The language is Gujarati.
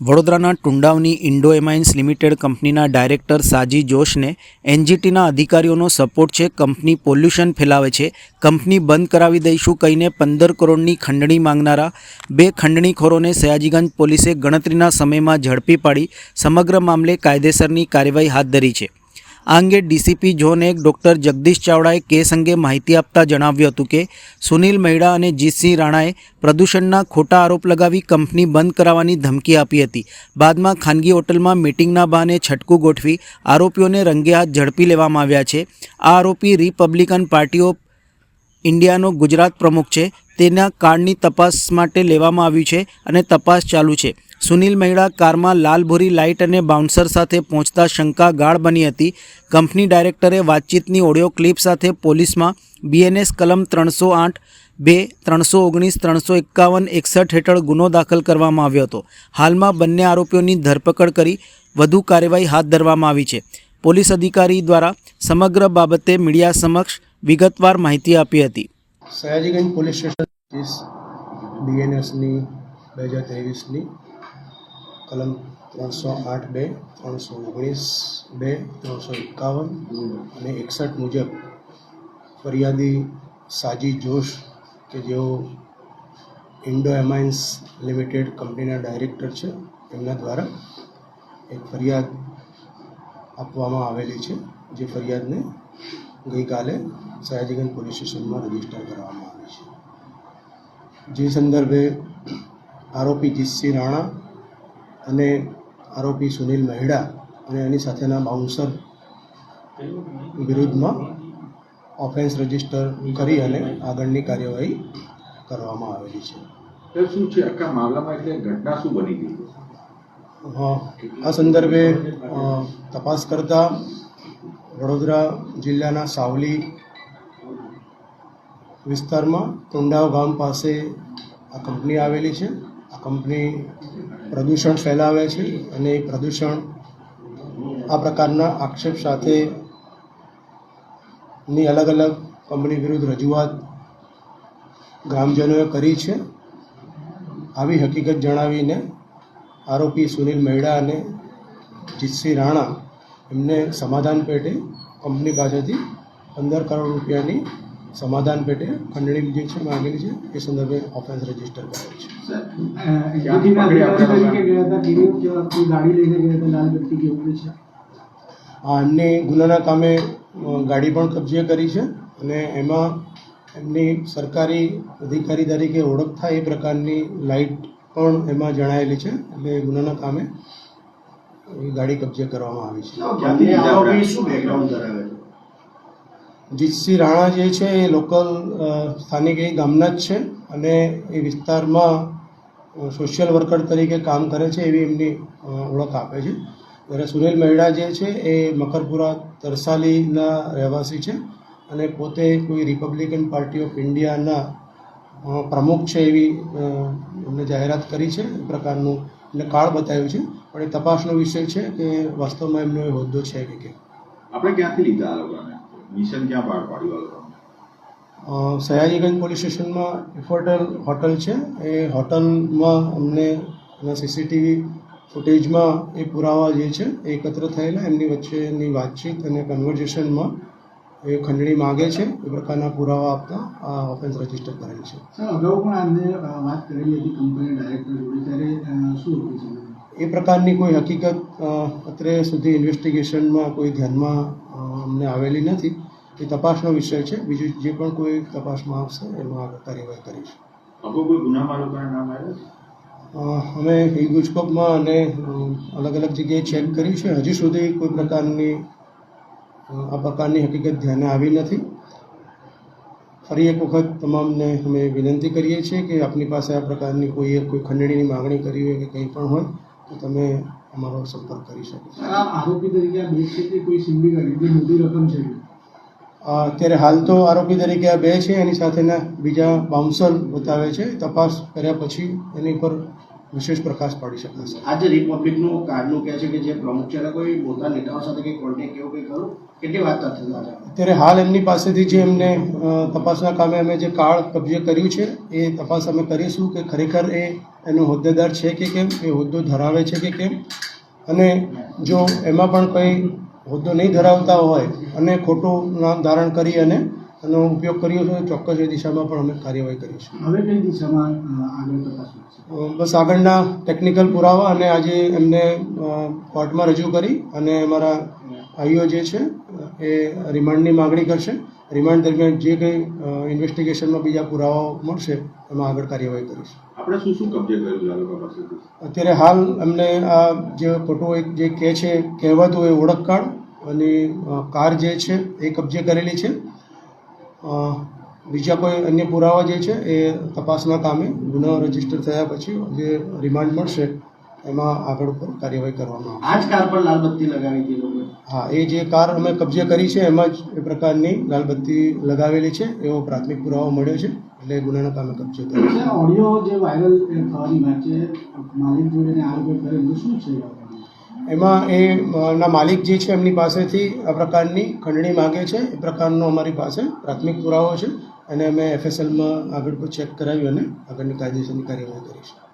વડોદરાના ટુંડાવની ઇન્ડો એમાઇન્સ લિમિટેડ કંપનીના ડાયરેક્ટર સાજી જોશને એનજીટીના અધિકારીઓનો સપોર્ટ છે. કંપની પોલ્યુશન ફેલાવે છે. કંપની બંધ કરાવી દઈશું કહીને પંદર કરોડની ખંડણી માંગનારા બે ખંડણીખોરોને સયાજીગંજ પોલીસે ગણતરીના સમયમાં ઝડપી પાડી. સમગ્ર મામલે કાયદેસરની કાર્યવાહી હાથ ધરી છે. આ અંગે ડીસીપી ઝોન એક ડૉક્ટર જગદીશ ચાવડાએ કેસ અંગે માહિતી આપતા જણાવ્યું હતું કે, સુનિલ મહેડા અને જીતસિંહ રાણાએ પ્રદૂષણના ખોટા આરોપ લગાવી કંપની બંધ કરાવવાની ધમકી આપી હતી. બાદમાં ખાનગી હોટલમાં મિટિંગના બહાને છટકું ગોઠવી આરોપીઓને રંગે હાથ ઝડપી લેવામાં આવ્યા છે. આ આરોપી રિપબ્લિકન પાર્ટી ઓફ ઇન્ડિયાનો ગુજરાત પ્રમુખ છે. તેના કારની તપાસ માટે લેવામાં આવ્યું છે અને તપાસ ચાલુ છે. સુનિલ મહેડા કારમાં લાલભૂરી લાઇટ અને બાઉન્સર સાથે પહોંચતા શંકા ગાઢ બની હતી. કંપની ડાયરેક્ટરે વાતચીતની ઓડિયો ક્લિપ સાથે પોલીસમાં બીએનએસ કલમ ત્રણસો આઠ બે ત્રણસો ઓગણીસ ત્રણસો એકાવન એકસઠ હેઠળ ગુનો દાખલ કરવામાં આવ્યો હતો. હાલમાં બંને આરોપીઓની ધરપકડ કરી વધુ કાર્યવાહી હાથ ધરવામાં આવી છે. પોલીસ અધિકારી દ્વારા સમગ્ર બાબતે મીડિયા સમક્ષ વિગતવાર માહિતી આપી હતી. સયાજીગંજ પોલીસ સ્ટેશન ડીએનએસની બે હજાર ત્રેવીસની કલમ ત્રણસો આઠ બે, ત્રણસો ઓગણીસ બે, ત્રણસો એકાવન અને એકસઠ મુજબ ફરિયાદી સાજી જોશ કે જેઓ ઇન્ડો એમાઇન્સ લિમિટેડ કંપનીના ડાયરેક્ટર છે એમના દ્વારા એક ફરિયાદ આપવામાં આવેલી છે, જે ફરિયાદને ગઈકાલે સયાજીગંજ પોલીસ સ્ટેશનમાં રજિસ્ટર કરવામાં આવી છે. જે સંદર્ભે આરોપી જીતસિંહ રાણા અને આરોપી સુનિલ મહેડા અને એની સાથેના બાઉન્સર વિરુદ્ધમાં ઓફેન્સ રજિસ્ટર કરી અને આગળની કાર્યવાહી કરવામાં આવેલી છે. શું છે? આખા મામલામાં એટલે ઘટના શું બની ગઈ? હા, આ સંદર્ભે તપાસ કરતા વડોદરા જિલ્લાના સાવલી વિસ્તારમાં ટુંડાવ ગામ પાસે આ કંપની આવેલી છે. આ કંપની પ્રદૂષણ ફેલાવે છે અને એ પ્રદૂષણ આ પ્રકારના આક્ષેપ સાથે ની અલગ અલગ કંપની વિરુદ્ધ રજૂઆત ગ્રામજનોએ કરી છે. આવી હકીકત જણાવીને આરોપી સુનિલ મહેડા અને જીતસિંહ રાણા એમને સમાધાન પેટે કંપની પાસેથી પંદર કરોડ રૂપિયાની સમાધાન પેટે ખંડણી જે છે માંગેલી છે એ સંદર્ભે ઓફેન્સ રજિસ્ટર કરેલ છે. હા એમને ગુનાના કામે ગાડી પણ કબજે કરી છે અને એમાં એમની સરકારી અધિકારી તરીકે ઓળખ થાય એ પ્રકારની લાઇટ પણ એમાં જણાયેલી છે એટલે ગુનાના કામે ગાડી કબજે કરવામાં આવી છે? જીતસિંહ રાણા જે છે એ લોકલ સ્થાનિક એ ગામના જ છે અને એ વિસ્તારમાં સોશિયલ વર્કર તરીકે કામ કરે છે એવી એમની ઓળખ આપે છે. જ્યારે સુનિલ મહેડા જે છે એ મકરપુરા તરસાલીના રહેવાસી છે અને પોતે કોઈ રિપબ્લિકન પાર્ટી ઓફ ઇન્ડિયાના પ્રમુખ છે એવી એમને જાહેરાત કરી છે એ પ્રકારનું, એમને કાળ બતાવ્યું છે. પણ એ તપાસનો વિષય છે કે વાસ્તવમાં એમનો એ હોદ્દો છે કે કેમ. આપણે ક્યાંથી લીધા મિશન ક્યાં પાર પાડ્યું સયાજીગંજ પોલીસ સ્ટેશનમાં ઇફોટેલ હોટલ છે. એ હોટલમાં અમને એના સીસીટીવી ફૂટેજમાં એ પુરાવા જે છે એ એકત્ર થયેલા. એમની વચ્ચેની વાતચીત અને કન્વર્ઝેશનમાં એ ખંડણી માગે છે. એ પ્રકારના પુરાવા આપતા આ ઓફેન્સ રજિસ્ટર કરેલ છે. સર અગાઉ પણ આમને વાત કરેલી હતી કંપની ડાયરેક્ટર જોડે. ત્યારે શું હતું એ પ્રકારની કોઈ હકીકત અત્રે સુધી ઇન્વેસ્ટિગેશનમાં કોઈ ધ્યાનમાં અમને આવેલી નથી. એ તપાસનો વિષય છે. બીજું જે પણ કોઈ તપાસમાં આવશે એમાં આગળ કાર્યવાહી કરીશું. અમે ઈ ગુજકોપમાં અને અલગ અલગ જગ્યાએ ચેક કર્યું છે. હજી સુધી કોઈ પ્રકારની આ પ્રકારની હકીકત ધ્યાને આવી નથી. ફરી એક વખત તમામને અમે વિનંતી કરીએ છીએ કે આપની પાસે આ પ્રકારની કોઈ કોઈ ખંડણીની માગણી કરી હોય કે કંઈ પણ હોય તો તમે અમારો સંપર્ક કરી શકો આ આરોપી તરીકે આ બે છે કે કોઈ સિન્ડિકેટ એટલી મોટી રકમ છે? અત્યારે હાલ તો આરોપી તરીકે આ બે છે એની સાથેના બીજા બાઉન્સર બતાવે છે તપાસ કર્યા પછી એની પર વિશેષ પ્રકાશ પાડી શકાશે આજે રિપબ્લિકનું કાર્ડનું કહે છે કે જે પ્રમુખ છે કોઈ મોટા નેતાઓ સાથે કંઈ કોન્ટેક્ટ કેવું કંઈ ખરું? કેટલી વાત થશે અત્યારે હાલ એમની પાસેથી જે એમને તપાસના કામે અમે જે કાર્ડ કબજે કર્યું છે એ તપાસ અમે કરીશું કે ખરેખર એ એનો હોદ્દેદાર છે કે કેમ એ હોદ્દો ધરાવે છે કે કેમ? અને જો એમાં પણ કંઈ હોદ્દો નહીં ધરાવતા હોય અને ખોટું નામ ધારણ કરી અને એનો ઉપયોગ કર્યો છે ચોક્કસ એ દિશામાં પણ અમે કાર્યવાહી કરીશું હવે કઈ દિશામાં આગળ બસ આગળના ટેકનિકલ પુરાવા અને આજે એમને કોર્ટમાં રજૂ કરી અને અમારા ભાઈઓ જે છે એ રિમાન્ડની માગણી કરશે. રિમાન્ડ દરમિયાન જે કંઈ ઇન્વેસ્ટિગેશનમાં બીજા પુરાવાઓ મળશે એમાં આગળ કાર્યવાહી કરીશું. આપણે શું શું કબજે કર્યું અત્યારે હાલ અમને આ જે ખોટું એક જે કહે છે કહેવાતું એ ઓળખ કાર્ડ અને કાર જે છે એ કબજે કરેલી છે. બીજા કોઈ અન્ય પુરાવા જે છે એ તપાસના કામે ગુનો રજિસ્ટર થયા પછી જે રિમાન્ડ મળશે એમાં આગળ ઉપર કાર્યવાહી કરવામાં આ જ કાર પર લાલબત્તી લગાવી હતી હા એ જે કાર અમે કબજે કરી છે એમાં જ એ પ્રકારની લાલબત્તી લગાવેલી છે એવો પ્રાથમિક પુરાવો મળ્યો છે એટલે ગુનાના કામે કબજે કર્યો ઓડિયો જે વાયરલ થવાની વાત છે માલિક જોડે ને આ કરેલું શું છે? એમાં એ ના માલિક જે છે એમની પાસેથી આ પ્રકારની ખંડણી માગે છે. એ પ્રકારનો અમારી પાસે પ્રાથમિક પુરાવો છે. અને અમે એફએસએલમાં આગળ પર ચેક કરાવી અને આગળની કાયદેસરની કાર્યવાહી કરીશું.